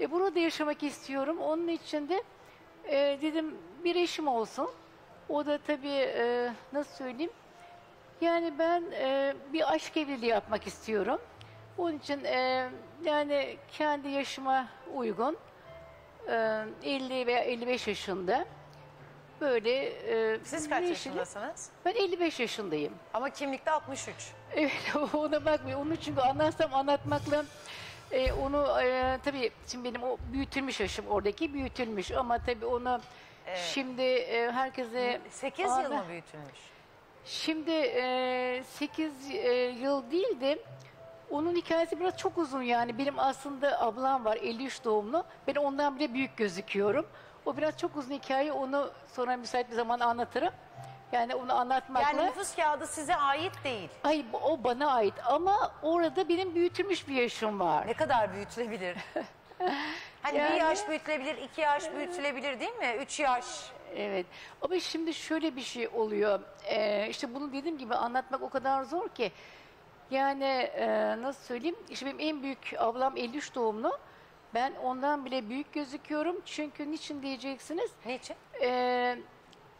E, burada yaşamak istiyorum. Onun için de e, dedim bir eşim olsun. O da tabii e, nasıl söyleyeyim? Yani ben e, bir aşk evliliği yapmak istiyorum. Onun için e, yani kendi yaşıma uygun e, 50 veya 55 yaşında böyle e, Siz kaç bir yaşındasınız? Ben 55 yaşındayım. Ama kimlikte 63. Evet ona bakmıyor. Onu çünkü anlatsam anlatmakla e, onu e, tabii şimdi benim o büyütülmüş yaşım oradaki büyütülmüş ama tabii onu şimdi e, herkese 8 Aa, yıl mı büyütülmüş? Şimdi 8 yıl değil de onun hikayesi biraz çok uzun yani. Benim aslında ablam var 53 doğumlu. Ben ondan bile büyük gözüküyorum. O biraz çok uzun hikaye. Onu sonra müsait bir zaman anlatırım. Yani onu anlatmakla... Yani nüfus kağıdı size ait değil. Ay o bana ait ama orada benim büyütülmüş bir yaşım var. Ne kadar büyütülebilir? hani bir Yani- yaş büyütülebilir, iki yaş büyütülebilir değil mi? Üç yaş. Evet ama şimdi şöyle bir şey oluyor. Ee, işte bunu dediğim gibi anlatmak o kadar zor ki. Yani e, nasıl söyleyeyim? İşte benim en büyük ablam 53 doğumlu. Ben ondan bile büyük gözüküyorum. Çünkü niçin diyeceksiniz? Niçin? Ee,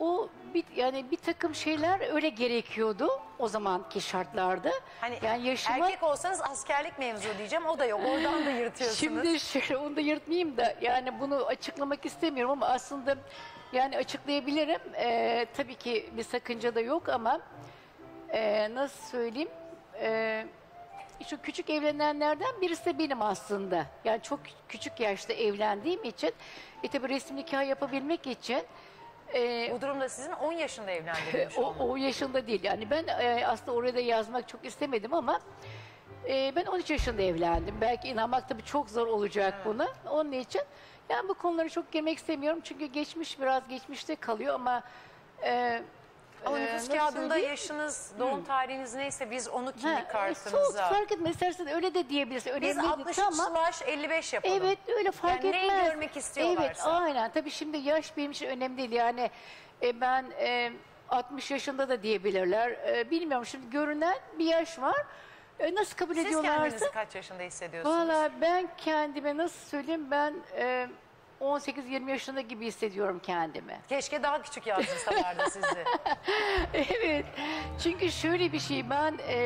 o bir, yani bir takım şeyler öyle gerekiyordu o zamanki şartlarda. Hani yani yaşıma erkek olsanız askerlik mevzu diyeceğim. O da yok. Oradan da yırtıyorsunuz. Şimdi şöyle onu da yırtmayayım da yani bunu açıklamak istemiyorum ama aslında yani açıklayabilirim. Ee, tabii ki bir sakınca da yok ama ee, nasıl söyleyeyim? Ee, şu küçük evlenenlerden birisi de benim aslında. Yani çok küçük yaşta evlendiğim için e tabii resim nikah yapabilmek için ee, Bu durumda sizin 10 yaşında evlendirilmiş o, olmanız. o yaşında değil. Yani ben e, aslında oraya da yazmak çok istemedim ama e, ben 13 yaşında evlendim. Belki inanmak tabii çok zor olacak buna. Onun için yani bu konulara çok girmek istemiyorum. Çünkü geçmiş biraz geçmişte kalıyor ama e, Ama e, nüfus kağıdında söyleyeyim? yaşınız, doğum tarihiniz neyse biz onu kimlik e, soğuk kartınıza. fark etmez. İstersen öyle de diyebilirsin. Biz Önemli 63 değil ama slash 55 yapalım. Evet öyle fark Yani neyi etmez. görmek istiyorlarsa. Evet aynen. Tabii şimdi yaş benim için önemli değil. Yani e, ben e, 60 yaşında da diyebilirler. E, bilmiyorum şimdi görünen bir yaş var. E, nasıl kabul Siz ediyorlarsa. kendinizi kaç yaşında hissediyorsunuz? Valla ben kendime nasıl söyleyeyim ben e, 18-20 yaşında gibi hissediyorum kendimi. Keşke daha küçük yazdırsalardı sizi. evet. Çünkü şöyle bir şey ben e,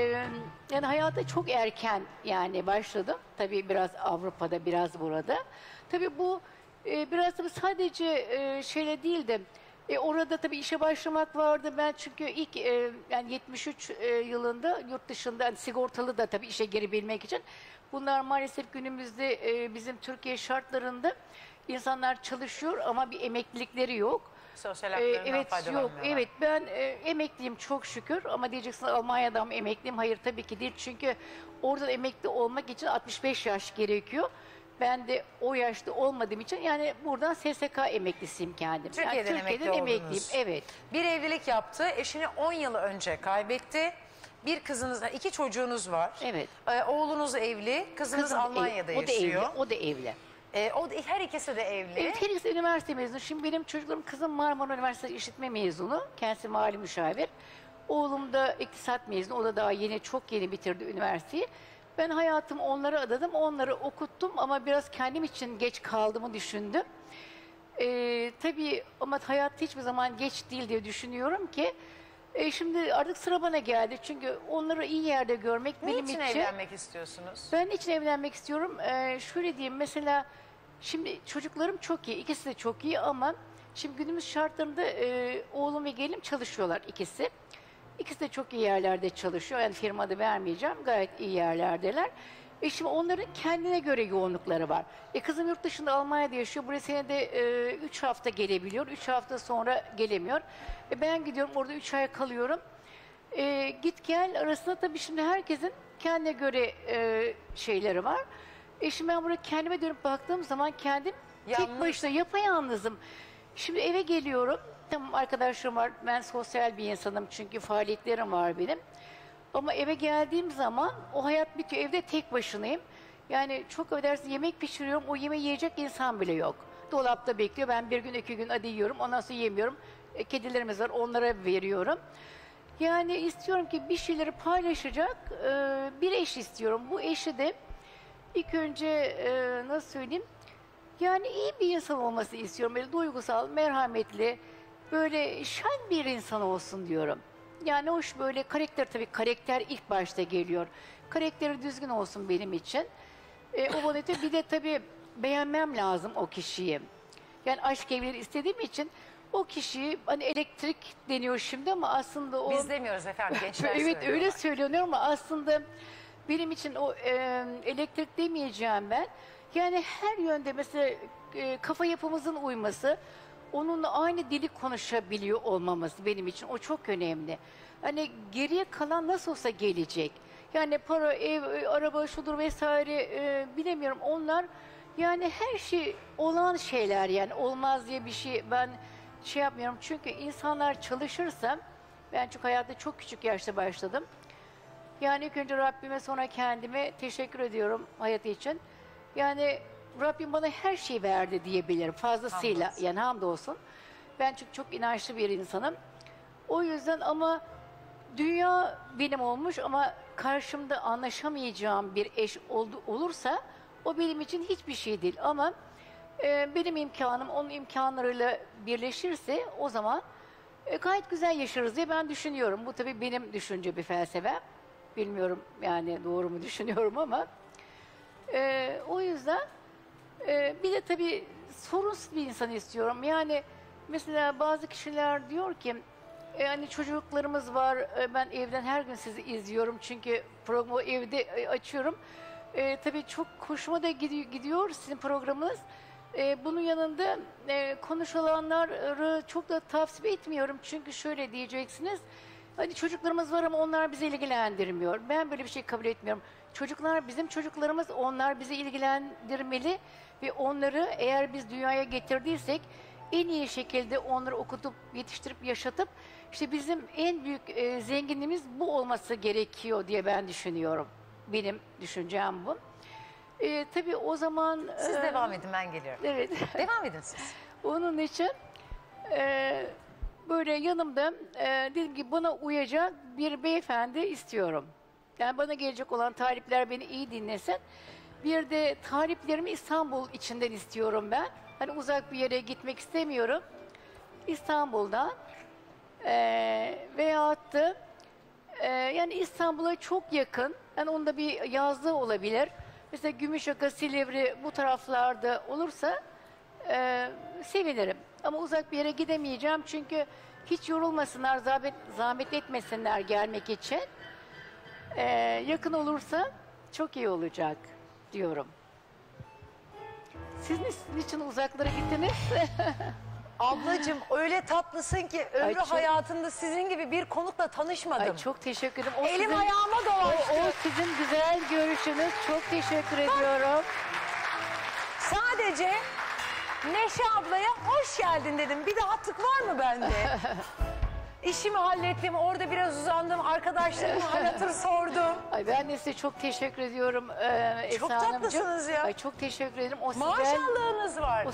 yani hayata çok erken yani başladım. Tabii biraz Avrupa'da biraz burada. Tabii bu e, biraz tabii sadece e, şeyle değil de e, orada tabii işe başlamak vardı. Ben çünkü ilk e, yani 73 e, yılında yurt dışında hani sigortalı da tabii işe girebilmek için bunlar maalesef günümüzde e, bizim Türkiye şartlarında insanlar çalışıyor ama bir emeklilikleri yok. Sosyal Ee, haklarından evet yok faydalanmıyorlar. evet ben e, emekliyim çok şükür ama diyeceksin Almanya'da mı emekliyim hayır tabii ki değil çünkü orada emekli olmak için 65 yaş gerekiyor. Ben de o yaşta olmadığım için yani buradan SSK emeklisiyim kendim. Türkiye'den yani emekli emekliyim evet. Bir evlilik yaptı, eşini 10 yıl önce kaybetti. Bir kızınız, iki çocuğunuz var. Evet. Ee, oğlunuz evli, kızınız Kızım da Almanya'da ev- o da yaşıyor. evli o da evli. Ee, o her ikisi de evli. Evet her ikisi üniversite mezunu. Şimdi benim çocuklarım kızım Marmara Üniversitesi işletme mezunu. Kendisi mali müşavir. Oğlum da iktisat mezunu. O da daha yeni çok yeni bitirdi üniversiteyi. Ben hayatımı onlara adadım. Onları okuttum ama biraz kendim için geç kaldığımı düşündüm. Ee, tabii ama hayat hiçbir zaman geç değil diye düşünüyorum ki. E, şimdi artık sıra bana geldi. Çünkü onları iyi yerde görmek benim Niçin için... evlenmek istiyorsunuz? Ben için evlenmek istiyorum. Ee, şöyle diyeyim mesela şimdi çocuklarım çok iyi. ikisi de çok iyi ama şimdi günümüz şartlarında e, oğlum ve gelinim çalışıyorlar ikisi. İkisi de çok iyi yerlerde çalışıyor. Yani firmada vermeyeceğim. Gayet iyi yerlerdeler. E şimdi onların kendine göre yoğunlukları var. E kızım yurt dışında Almanya'da yaşıyor. Buraya senede 3 hafta gelebiliyor. 3 hafta sonra gelemiyor. E ben gidiyorum orada 3 ay kalıyorum. E, git gel arasında tabii şimdi herkesin kendine göre e, şeyleri var. E şimdi ben buraya kendime dönüp baktığım zaman kendim tek Yalnız. başına yapayalnızım. Şimdi eve geliyorum. Tamam arkadaşlarım var. Ben sosyal bir insanım çünkü faaliyetlerim var benim. Ama eve geldiğim zaman o hayat bitiyor. Evde tek başınayım. Yani çok ödersin yemek pişiriyorum. O yemeği yiyecek insan bile yok. Dolapta bekliyor. Ben bir gün iki gün hadi yiyorum. Ondan sonra yemiyorum. E, kedilerimiz var. Onlara veriyorum. Yani istiyorum ki bir şeyleri paylaşacak e, bir eş istiyorum. Bu eşi de ilk önce e, nasıl söyleyeyim Yani iyi bir insan olması istiyorum. Böyle duygusal, merhametli, böyle şen bir insan olsun diyorum. Yani hoş böyle karakter tabii karakter ilk başta geliyor. Karakteri düzgün olsun benim için. E, o bonete bir de tabii beğenmem lazım o kişiyi. Yani aşk evleri istediğim için o kişiyi hani elektrik deniyor şimdi ama aslında o Biz demiyoruz efendim gençler evet öyle söylüyor ama aslında benim için o e, elektrik demeyeceğim ben. Yani her yönde mesela e, kafa yapımızın uyması, onunla aynı dili konuşabiliyor olmamız benim için o çok önemli. Hani geriye kalan nasıl olsa gelecek. Yani para, ev, araba, şudur vesaire e, bilemiyorum onlar yani her şey olan şeyler yani olmaz diye bir şey ben şey yapmıyorum. Çünkü insanlar çalışırsa ben çünkü hayatta çok küçük yaşta başladım. Yani ilk önce Rabbime sonra kendime teşekkür ediyorum hayatı için. Yani Rabbim bana her şeyi verdi diyebilirim fazlasıyla. Hamdolsun. Yani hamdolsun. Ben çünkü çok inançlı bir insanım. O yüzden ama dünya benim olmuş ama karşımda anlaşamayacağım bir eş oldu, olursa o benim için hiçbir şey değil. Ama e, benim imkanım onun imkanlarıyla birleşirse o zaman e, gayet güzel yaşarız diye ben düşünüyorum. Bu tabii benim düşünce bir felsefe. Bilmiyorum yani doğru mu düşünüyorum ama. e, o yüzden e, bir de tabii sorunsuz bir insan istiyorum. Yani mesela bazı kişiler diyor ki e, hani çocuklarımız var e, ben evden her gün sizi izliyorum çünkü programı evde e, açıyorum. E, tabii çok hoşuma da gidiyor, sizin programınız. E, bunun yanında e, konuşulanları çok da tavsiye etmiyorum çünkü şöyle diyeceksiniz. Hani çocuklarımız var ama onlar bizi ilgilendirmiyor. Ben böyle bir şey kabul etmiyorum. Çocuklar bizim çocuklarımız, onlar bizi ilgilendirmeli ve onları eğer biz dünyaya getirdiysek en iyi şekilde onları okutup, yetiştirip, yaşatıp işte bizim en büyük e, zenginliğimiz bu olması gerekiyor diye ben düşünüyorum. Benim düşüncem bu. E, tabii o zaman... Siz e, devam edin ben geliyorum. Evet. Devam edin siz. Onun için e, böyle yanımda e, dedim ki bana uyacak bir beyefendi istiyorum. Yani bana gelecek olan talipler beni iyi dinlesin. Bir de taliplerimi İstanbul içinden istiyorum ben. Hani uzak bir yere gitmek istemiyorum. İstanbul'dan e, veyahut da e, yani İstanbul'a çok yakın. Yani onda bir yazlığı olabilir. Mesela Gümüşyaka, Silivri bu taraflarda olursa e, sevinirim. Ama uzak bir yere gidemeyeceğim çünkü hiç yorulmasınlar, zahmet, zahmet etmesinler gelmek için. E, yakın olursa çok iyi olacak diyorum. Siz ni- niçin uzaklara gittiniz? Ablacığım öyle tatlısın ki ömrü Ay çok- hayatında sizin gibi bir konukla tanışmadım. Ay çok teşekkür ederim. O Elim sizin- ayağıma o, dolaştı. o sizin güzel görüşünüz. Çok teşekkür ediyorum. Sadece Neşe ablaya hoş geldin dedim. Bir de hatlık var mı bende? İşimi hallettim, orada biraz uzandım, arkadaşlarıma hal hatır sordum. Ay ben de size çok teşekkür ediyorum ee, Çok Hanımcığım. tatlısınız ya. Ay çok teşekkür ederim. O sizden Maşallahınız var. O-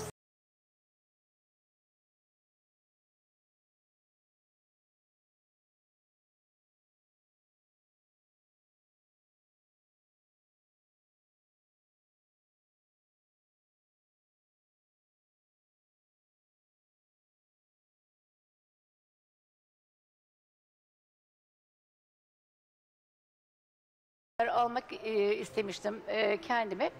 almak e, istemiştim e, kendime.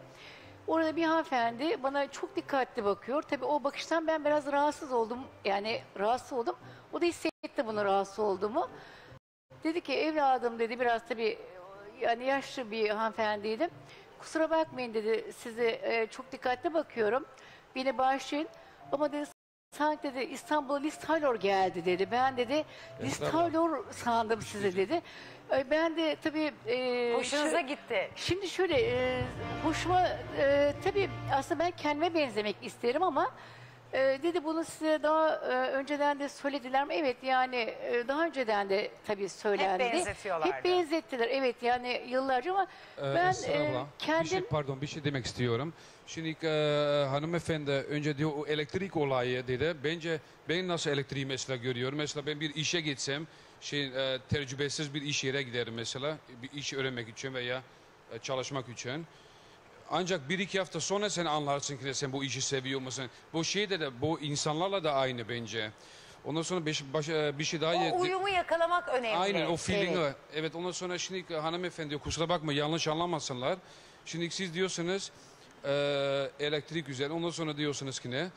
Orada bir hanımefendi bana çok dikkatli bakıyor. Tabii o bakıştan ben biraz rahatsız oldum. Yani rahatsız oldum. O da hissetti bunu rahatsız olduğumu. Dedi ki evladım dedi biraz tabii yani yaşlı bir hanımefendiydi. Kusura bakmayın dedi size e, çok dikkatli bakıyorum. Beni bağışlayın. Ama dedi sanki dedi İstanbul'a Liz Taylor geldi dedi. Ben dedi Liz Taylor sandım sizi dedi. E, Ben de tabii... e, Hoşunuza şu- gitti. Şimdi şöyle e, hoşuma e, tabii aslında ben kendime benzemek isterim ama e, dedi bunu size daha e, önceden de söylediler mi? Evet yani e, daha önceden de tabii söylendi. benzetiyorlardı. Hep benzettiler evet yani yıllarca ama Ee, ben Esra e, abla, kendim bir şey, pardon bir şey demek istiyorum. Şimdi e, hanımefendi önce diyor o elektrik olayı dedi. Bence ben nasıl elektriği mesela görüyorum. Mesela ben bir işe gitsem şey e, tecrübesiz bir iş yere giderim mesela bir iş öğrenmek için veya e, çalışmak için. Ancak bir iki hafta sonra sen anlarsın ki de sen bu işi seviyor musun? Bu şeyde de bu insanlarla da aynı bence. Ondan sonra beş, baş- e, bir şey daha... O uyumu yakalamak önemli. Aynen o feeling'i. Evet. Evet. ondan sonra şimdi hanımefendi kusura bakma yanlış anlamasınlar. Şimdi siz diyorsunuz e, elektrik güzel. Ondan sonra diyorsunuz ki ne?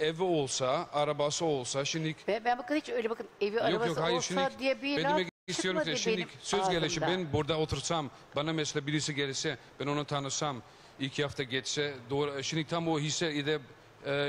Evi olsa, arabası olsa. Şimdi Ben, ben bakın hiç öyle bakın evi yok arabası yok hayır olsa şimdi diye bir laf istiyorum ki şimdi söz gelişi ben burada otursam bana mesela birisi gelirse ben onu tanısam iki hafta geçse doğru şimdi tam o hisse ile e,